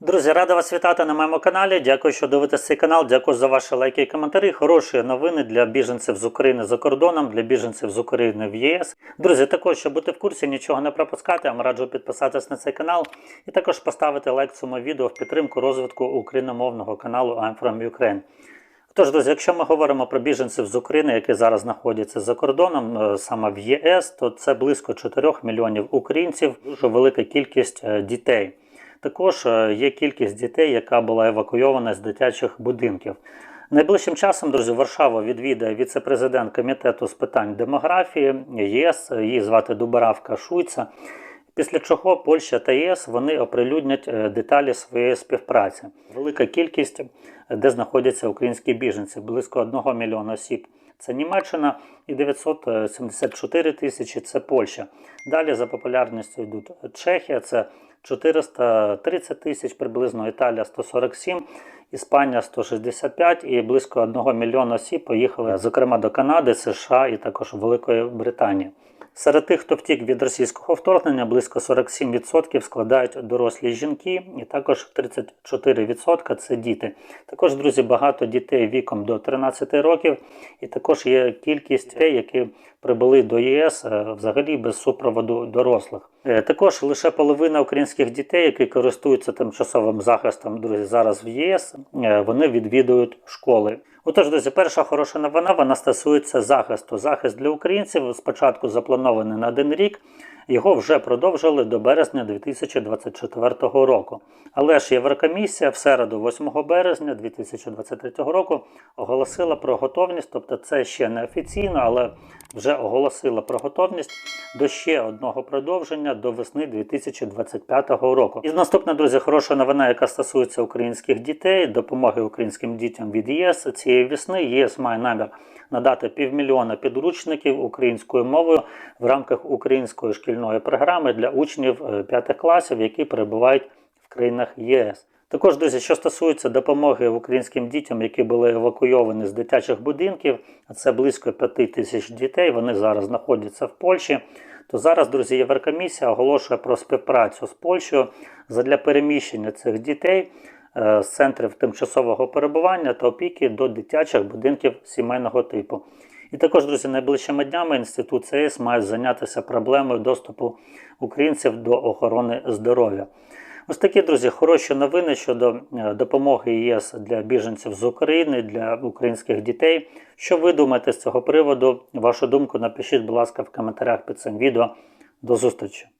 Друзі, рада вас вітати на моєму каналі. Дякую, що дивитесь цей канал. Дякую за ваші лайки і коментарі. Хороші новини для біженців з України за кордоном, для біженців з України в ЄС. Друзі, також, щоб бути в курсі, нічого не пропускати, я вам раджу підписатись на цей канал і також поставити лайк цьому відео в підтримку розвитку україномовного каналу I'm from Ukraine. Тож, друзі, якщо ми говоримо про біженців з України, які зараз знаходяться за кордоном, е, саме в ЄС, то це близько 4 мільйонів українців, дуже велика кількість е, дітей. Також е, є кількість дітей, яка була евакуйована з дитячих будинків. Найближчим часом, друзі, Варшаву відвідає віце-президент комітету з питань демографії ЄС, її звати Дубравка Шуйца. Після чого Польща та ЄС вони оприлюднять е, деталі своєї співпраці. Велика кількість, де знаходяться українські біженці, близько 1 мільйона осіб. Це Німеччина і 974 тисячі це Польща. Далі за популярністю йдуть Чехія, це 430 тисяч, приблизно Італія 147, Іспанія 165 і близько 1 мільйона осіб поїхали, зокрема до Канади, США і також Великої Британії. Серед тих, хто втік від російського вторгнення, близько 47% складають дорослі жінки, і також 34% це діти. Також, друзі, багато дітей віком до 13 років, і також є кількість дітей, які прибули до ЄС е, взагалі без супроводу дорослих. Е, Також лише половина українських дітей, які користуються тимчасовим захистом, друзі, зараз в ЄС, е, вони відвідують школи. Отож, друзі, перша хороша новина вона стосується захисту. Захист для українців спочатку запланований на один рік. Його вже продовжили до березня 2024 року. Але ж Єврокомісія в середу, 8 березня 2023 року, оголосила про готовність, тобто це ще не офіційно, але вже оголосила про готовність до ще одного продовження до весни 2025 року. І наступна, друзі, хороша новина, яка стосується українських дітей, допомоги українським дітям від ЄС цієї весни. ЄС має намір надати півмільйона підручників українською мовою в рамках української шкільної програми для учнів 5 класів, які перебувають в країнах ЄС. Також, друзі, що стосується допомоги українським дітям, які були евакуйовані з дитячих будинків, а це близько 5 тисяч дітей. Вони зараз знаходяться в Польщі. То зараз, друзі, Єврокомісія оголошує про співпрацю з Польщею задля переміщення цих дітей е, з центрів тимчасового перебування та опіки до дитячих будинків сімейного типу. І також, друзі, найближчими днями інститут ЦС має зайнятися проблемою доступу українців до охорони здоров'я. Ось такі, друзі, хороші новини щодо е, допомоги ЄС для біженців з України, для українських дітей. Що ви думаєте з цього приводу? Вашу думку напишіть, будь ласка, в коментарях під цим відео. До зустрічі!